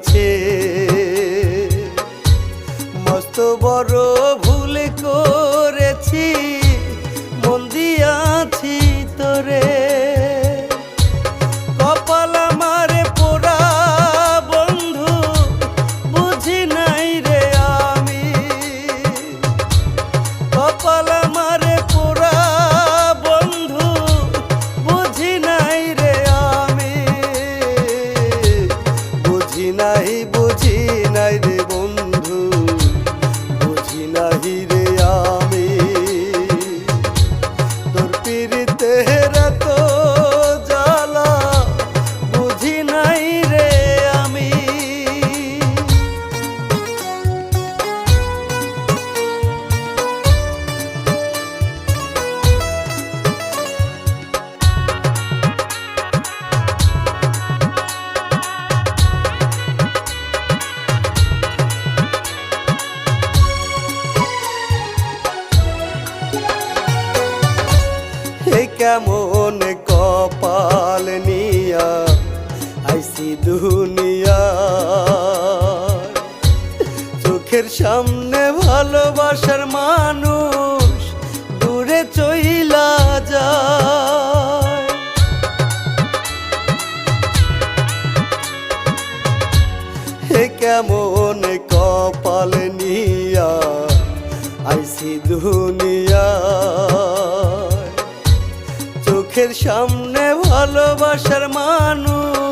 আছে। মস্ত বড় ভালোবাসার মানুষ দূরে চইলা যায়। কেমন কপাল নিয়া আইসি দুনিয়া। চোখের সামনে ভালোবাসার মানুষ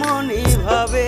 এমনই ভাবে।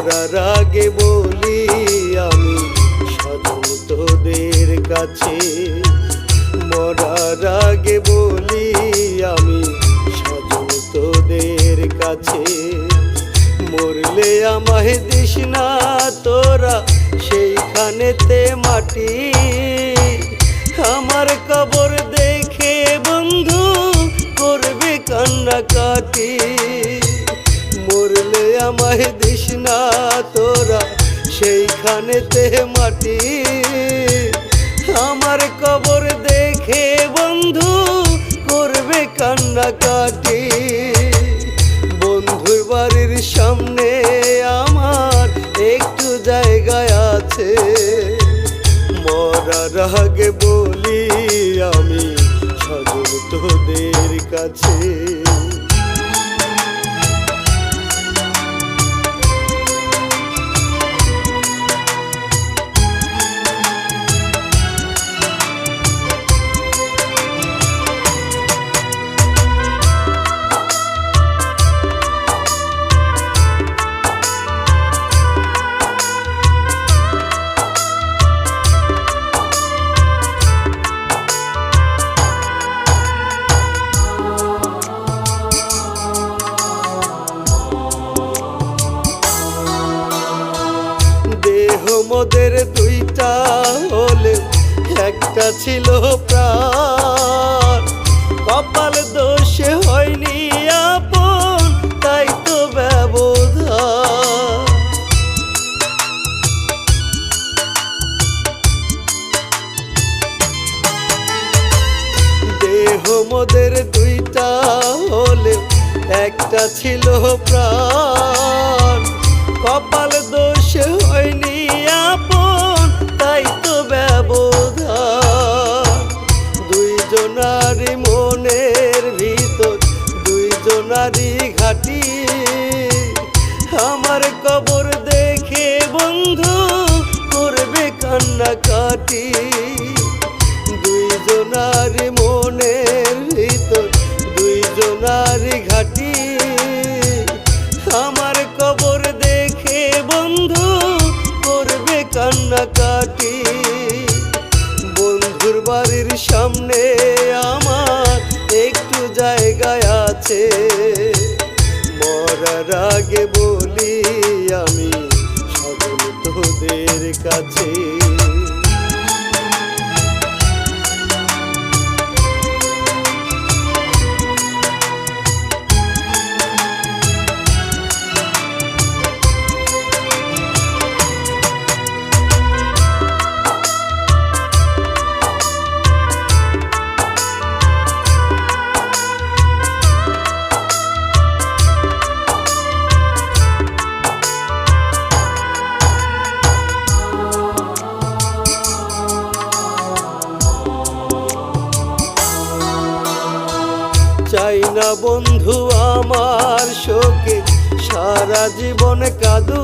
মরার আগে বলি আমি সাধু তোদের কাছে। মরার আগে বলি আমি সাধু তোদের কাছে। মরলে আমায় দিস না তোরা, সেইখানেতে মাটি। আমার কবর দেখে বন্ধু, করবে কান্নাকাটি। মরলে আমায় দিস না তোরা, সেইখানেতে মাটি। আমার কবর দেখে বন্ধু করবে কান্নাকাটি। বন্ধুর বাড়ির সামনে আমার একটু জায়গায় আছে। মরার আগে বলি আমি সজল তোদের কাছে। ছিল কান্না কাটি, দুইজনার মনের ভিতর, দুইজনার ঘাটি। আমার কবর দেখে বন্ধু করবে কান্না কাটি বন্ধুর বাড়ির সামনে আমার একটু জায়গায় আছে। মরার আগে বলি আমি সকল তোদের কাছে। চাই না বন্ধু আমার শোকে, সারা জীবন কাদু।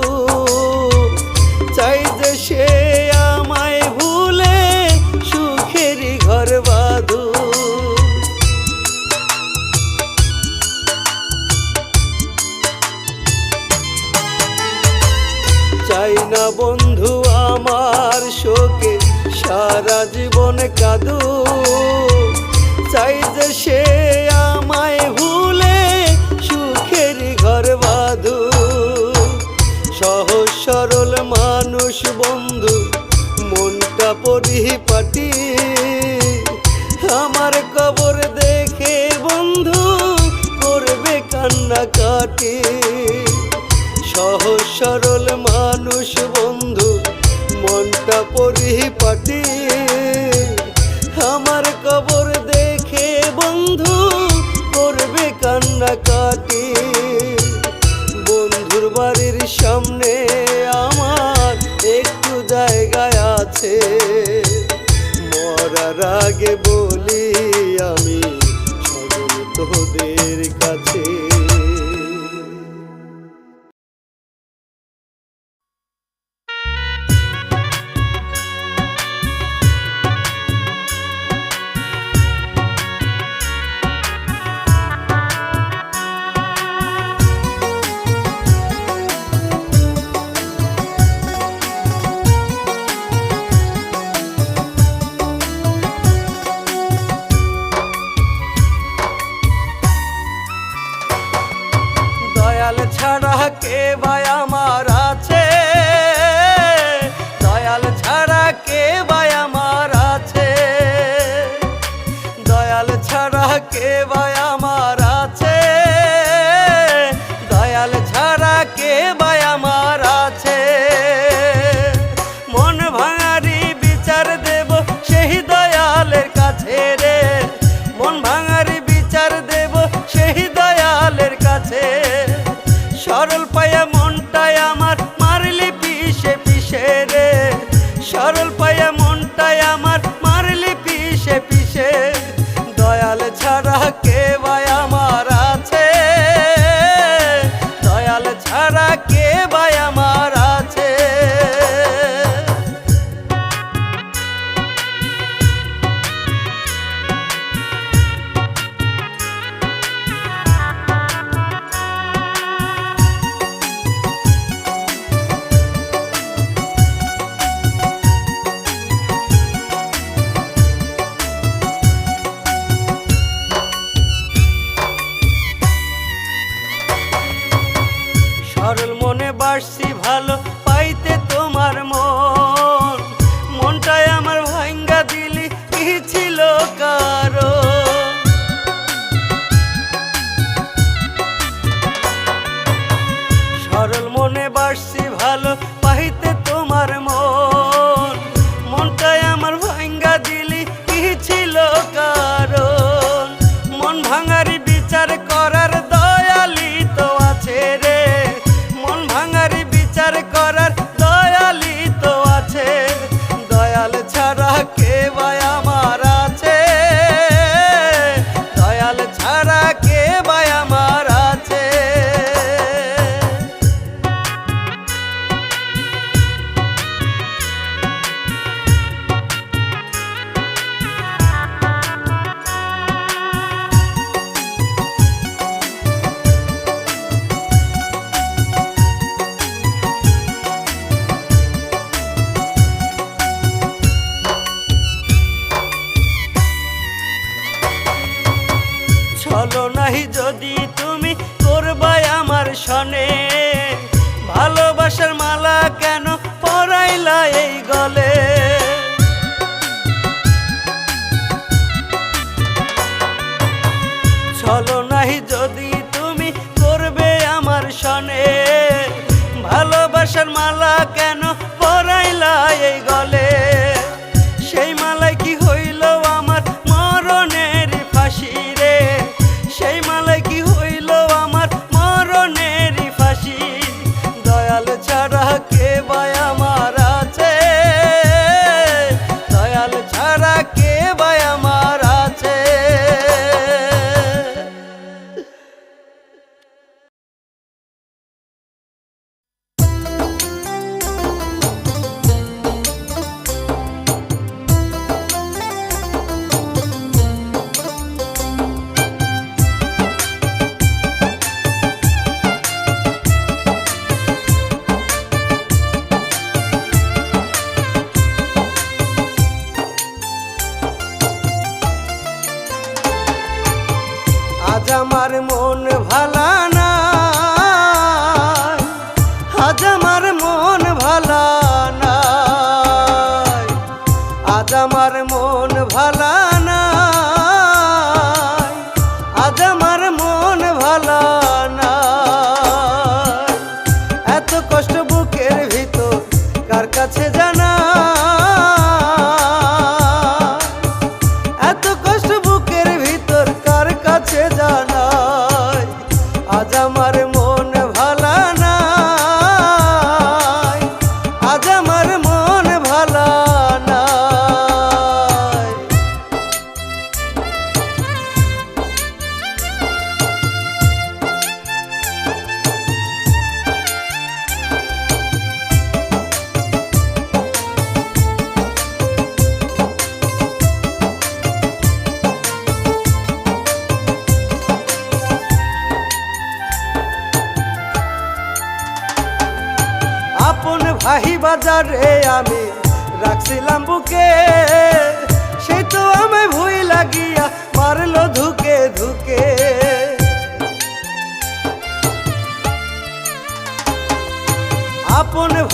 চাই যে সে আমায় ভুলে সুখেরই ঘর বাঁধু। চাই না বন্ধু আমার শোকে, সারা জীবন কাদু। চাই যে সে আমায় ভুলে সুখের ঘর বাধু। সহজ সরল মানুষ বন্ধু মনটা পরিপাটি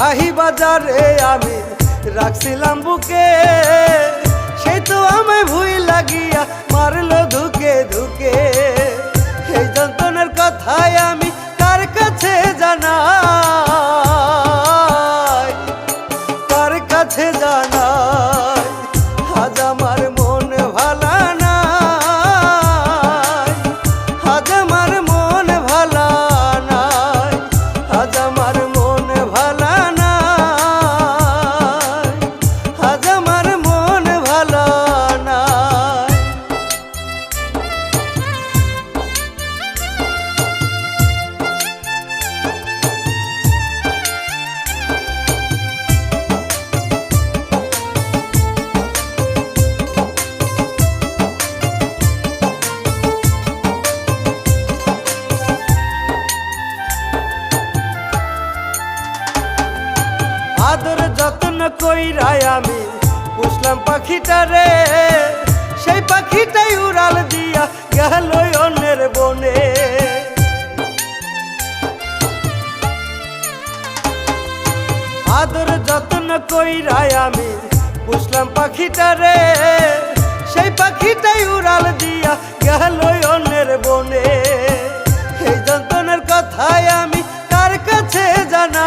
আহি বাজারে আমি রাখছিলাম বুকে। সে তো আমায় ভুই লাগিয়া মারলো ধুকে ধুকে। সেই যন্ত্রণার কথায় আমি আদর যত্ন কইরাই আমি। পুষলাম পাখিটা রে, সেই পাখিটাই উড়াল দিয়া গেল অন্যের বনে। সেই যন্ত্রণের কথাই আমি তার কাছে জানা